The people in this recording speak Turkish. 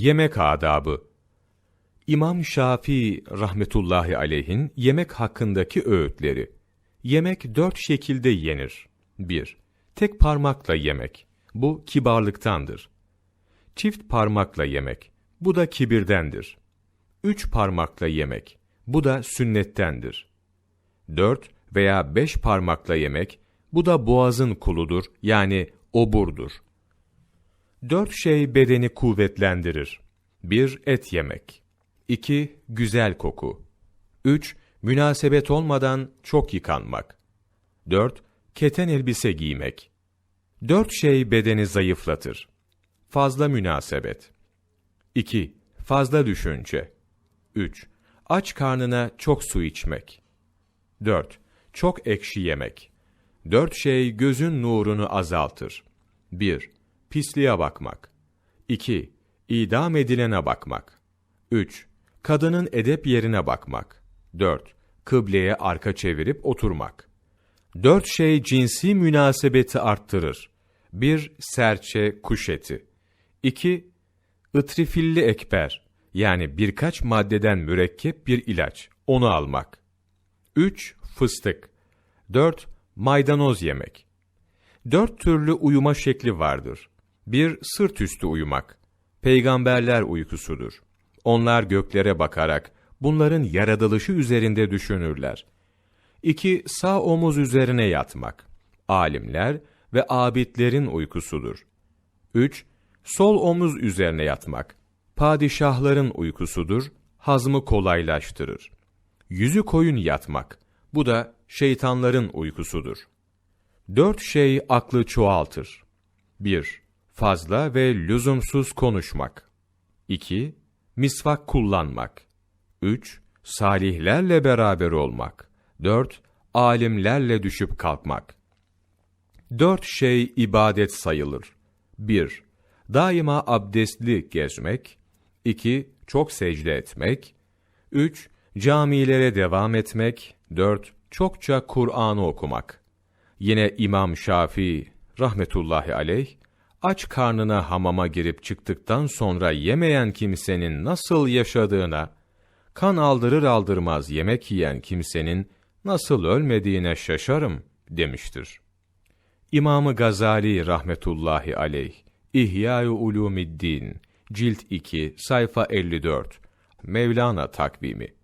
Yemek adabı İmam Şafii rahmetullahi aleyhin yemek hakkındaki öğütleri. Yemek dört şekilde yenir. 1. Tek parmakla yemek. Bu kibarlıktandır. Çift parmakla yemek. Bu da kibirdendir. Üç parmakla yemek. Bu da sünnettendir. Dört veya beş parmakla yemek. Bu da boğazın kuludur yani oburdur. Dört şey bedeni kuvvetlendirir. 1- Et yemek. 2- Güzel koku. 3- Münasebet olmadan çok yıkanmak. 4- Keten elbise giymek. Dört şey bedeni zayıflatır. Fazla münasebet. 2. Fazla düşünce. 3. Aç karnına çok su içmek. 4. Çok ekşi yemek. Dört şey gözün nurunu azaltır. 1 pisliğe bakmak. 2. İdam edilene bakmak. 3. Kadının edep yerine bakmak. 4. Kıbleye arka çevirip oturmak. Dört şey cinsi münasebeti arttırır. 1. Serçe, kuş eti. 2. Itrifilli ekber, yani birkaç maddeden mürekkep bir ilaç, onu almak. 3. Fıstık. 4. Maydanoz yemek. Dört türlü uyuma şekli vardır. Bir, sırt üstü uyumak. Peygamberler uykusudur. Onlar göklere bakarak, bunların yaratılışı üzerinde düşünürler. İki, sağ omuz üzerine yatmak. Alimler ve abidlerin uykusudur. Üç, sol omuz üzerine yatmak. Padişahların uykusudur, hazmı kolaylaştırır. Yüzü koyun yatmak. Bu da şeytanların uykusudur. Dört şey aklı çoğaltır. 1 fazla ve lüzumsuz konuşmak. 2. Misvak kullanmak. 3. Salihlerle beraber olmak. 4. Alimlerle düşüp kalkmak. Dört şey ibadet sayılır. 1. Daima abdestli gezmek. 2. Çok secde etmek. 3. Camilere devam etmek. 4. Çokça Kur'an'ı okumak. Yine İmam Şafii rahmetullahi aleyh aç karnına hamama girip çıktıktan sonra yemeyen kimsenin nasıl yaşadığına, kan aldırır aldırmaz yemek yiyen kimsenin nasıl ölmediğine şaşarım demiştir. İmamı Gazali rahmetullahi aleyh, İhya-i Ulumiddin, cilt 2, sayfa 54, Mevlana takvimi.